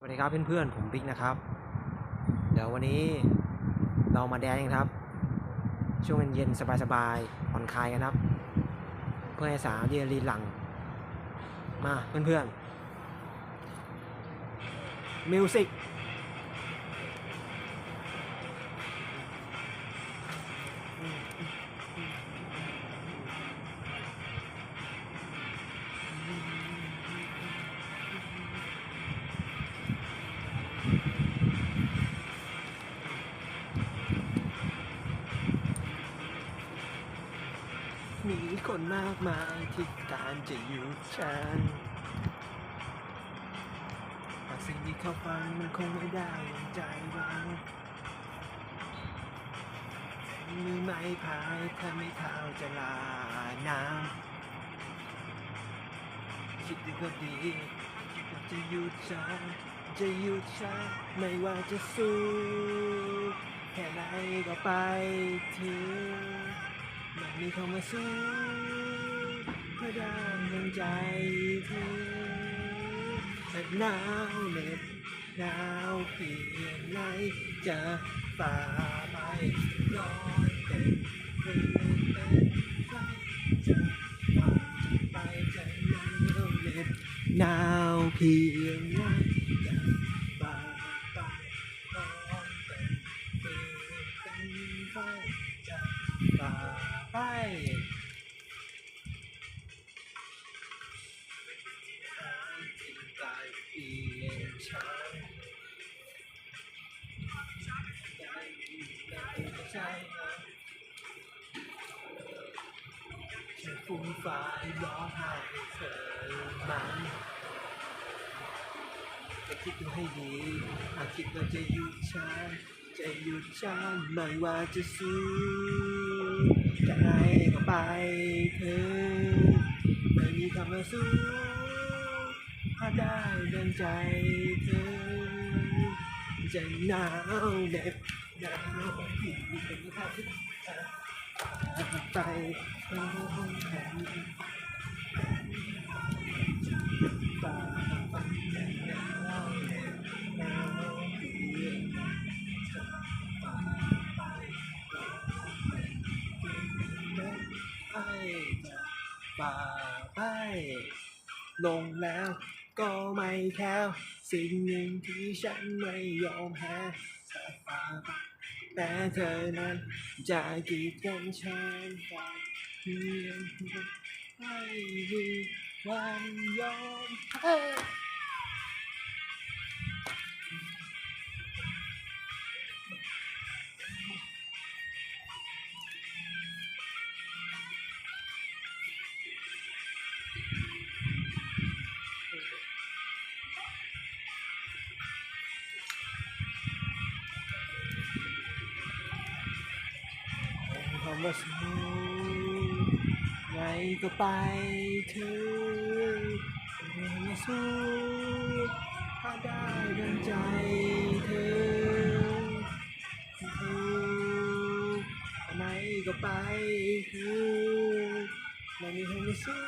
สวัสดีครับเพื่อนๆผมบิ๊กนะครับ เดี๋ยววันนี้เรามาแดนกันครับ ช่วงเย็นๆสบายๆผ่อนคลายกันครับ เพื่อให้สาวเยรีหลัง มาเพื่อนๆมิวสิก มีคนมากมายที่การจะหยุดฉันแต่สิ่งที่เขาฟังมันคงไม่ได้อย่างใจเรามือไม้พายถ้าไม่เท้าจะลาน้ำคิดดูก็ดีคิดจะหยุดฉันจะหยุดฉันไม่ว่าจะสู้แค่ไหนก็ไปถึง มีเข้ามาสู้เพื่อได้ดังใจเธอแต่หนาวเหน็บหนาวเพียงไหนจะฝ่าไปร้อนเป็นเพื่อนเป็นไฟจะฝ่าไปจะหนาวเหน็บหนาวเพียงไหนจะฝ่าไปร้อนเป็นเพื่อนเป็นไฟจะต่อ ไป ฉันฟุ้งฟ้ายร้องไห้เธอมันจะคิดดูให้ดีหากคิดว่าจะหยุดฉันจะหยุดฉันไม่ว่าจะสู้ จะไหนก็ไปเธอไม่มีคำว่าสู้ถ้าได้ดังใจเธอจะหนาวเด็บหนาวที่เป็นภาพที่ไปร้องแข็ง ป่าไป ลงแล้วก็ไม่แค่สิ่งหนึ่งที่ฉันไม่ยอมแพ้แต่ป่าแต่เธอนั้นจะกีดกันฉันไปเพียงไม่มีวันยอมแพ้ คำว่าสู้ไงก็ไปเธอมาสู้ถ้าได้ดังใจเธอสู้ไหนก็ไปเธอไม่มีใครมาสู้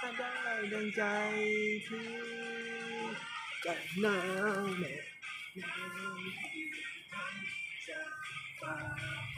ถ้าได้ดังใจเธอจะหนาวเหน็บ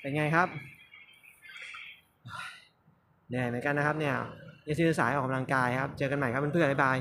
เป็นไงครับเหนื่อยเหมือนกันนะครับเนี่ยนี่คือสายออกกำลังกายครับ เจอกันใหม่ครับเพื่อนๆบ๊ายบาย